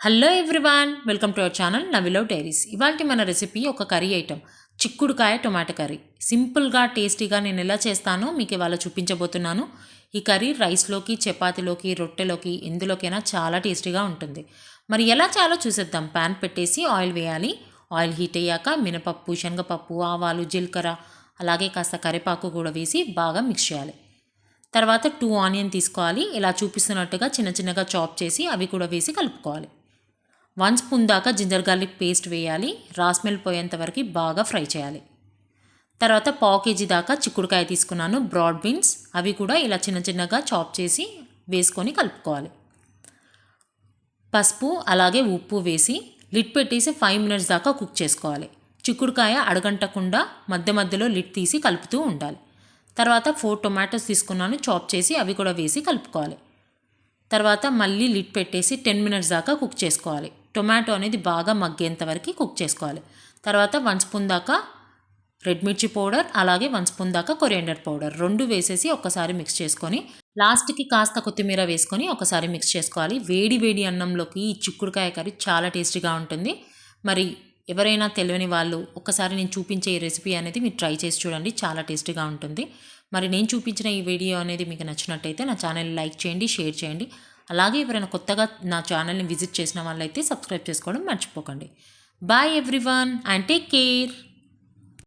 Hello everyone welcome to our channel నవిలో diaries ఇవాళ మన recipe ఒక కర్రీ ఐటెం చిక్కుడుకాయ టొమాటో కర్రీ సింపుల్గా టేస్టీగా నేను ఎలా చేస్తానో మీకు ఇవాళ చూపించబోతున్నాను. ఈ కర్రీ రైస్లోకి చపాతీలోకి రొట్టెలోకి ఎందులోకైనా చాలా టేస్టీగా ఉంటుంది. మరి ఎలా చేయాలో చూసేద్దాం. ప్యాన్ పెట్టేసి ఆయిల్ వేయాలి. ఆయిల్ హీట్ అయ్యాక మినపప్పు శనగపప్పు ఆవాలు జీలకర్ర అలాగే కాస్త కరివేపాకు కూడా వేసి బాగా మిక్స్ చేయాలి. తర్వాత టూ ఆనియన్ తీసుకోవాలి. ఇలా చూపిస్తున్నట్టుగా చిన్న చిన్నగా చాప్ చేసి అవి కూడా వేసి కలుపుకోవాలి. వన్ స్పూన్ దాకా జింజర్ గార్లిక్ పేస్ట్ వేయాలి. రాస్మెల్ పోయేంత వరకు బాగా ఫ్రై చేయాలి. తర్వాత పావు కేజీ దాకా చిక్కుడుకాయ తీసుకున్నాను బ్రాడ్ బీన్స్. అవి కూడా ఇలా చిన్న చిన్నగా చాప్ చేసి వేసుకొని కలుపుకోవాలి. పసుపు అలాగే ఉప్పు వేసి లిడ్ పెట్టేసి ఫైవ్ మినిట్స్ దాకా కుక్ చేసుకోవాలి. చిక్కుడుకాయ అడగంటకుండా మధ్య మధ్యలో లిడ్ తీసి కలుపుతూ ఉండాలి. తర్వాత ఫోర్ టొమాటోస్ తీసుకున్నాను చాప్ చేసి అవి కూడా వేసి కలుపుకోవాలి. తర్వాత మళ్ళీ లిడ్ పెట్టేసి టెన్ మినిట్స్ దాకా కుక్ చేసుకోవాలి. టొమాటో అనేది బాగా మగ్గేంత వరకు కుక్ చేసుకోవాలి. తర్వాత వన్ స్పూన్ దాకా రెడ్ మిర్చి పౌడర్ అలాగే వన్ స్పూన్ దాకా కొరియండర్ పౌడర్ రెండు వేసేసి ఒక్కసారి మిక్స్ చేసుకొని లాస్ట్కి కాస్త కొత్తిమీర వేసుకొని ఒకసారి మిక్స్ చేసుకోవాలి. వేడి వేడి అన్నంలోకి ఈ చిక్కుడుకాయ కర్రీ చాలా టేస్టీగా ఉంటుంది. మరి ఎవరైనా తెలియని వాళ్ళు ఒకసారి నేను చూపించే ఈ రెసిపీ అనేది మీరు ట్రై చేసి చూడండి చాలా టేస్టీగా ఉంటుంది. మరి నేను చూపించిన ఈ వీడియో అనేది మీకు నచ్చినట్టయితే నా ఛానల్ లైక్ చేయండి షేర్ చేయండి. అలాగే ఎవరైనా కొత్తగా నా ఛానల్ని విజిట్ చేసిన వాళ్ళైతే సబ్స్క్రైబ్ చేసుకోవడం మర్చిపోకండి. Bye everyone and take care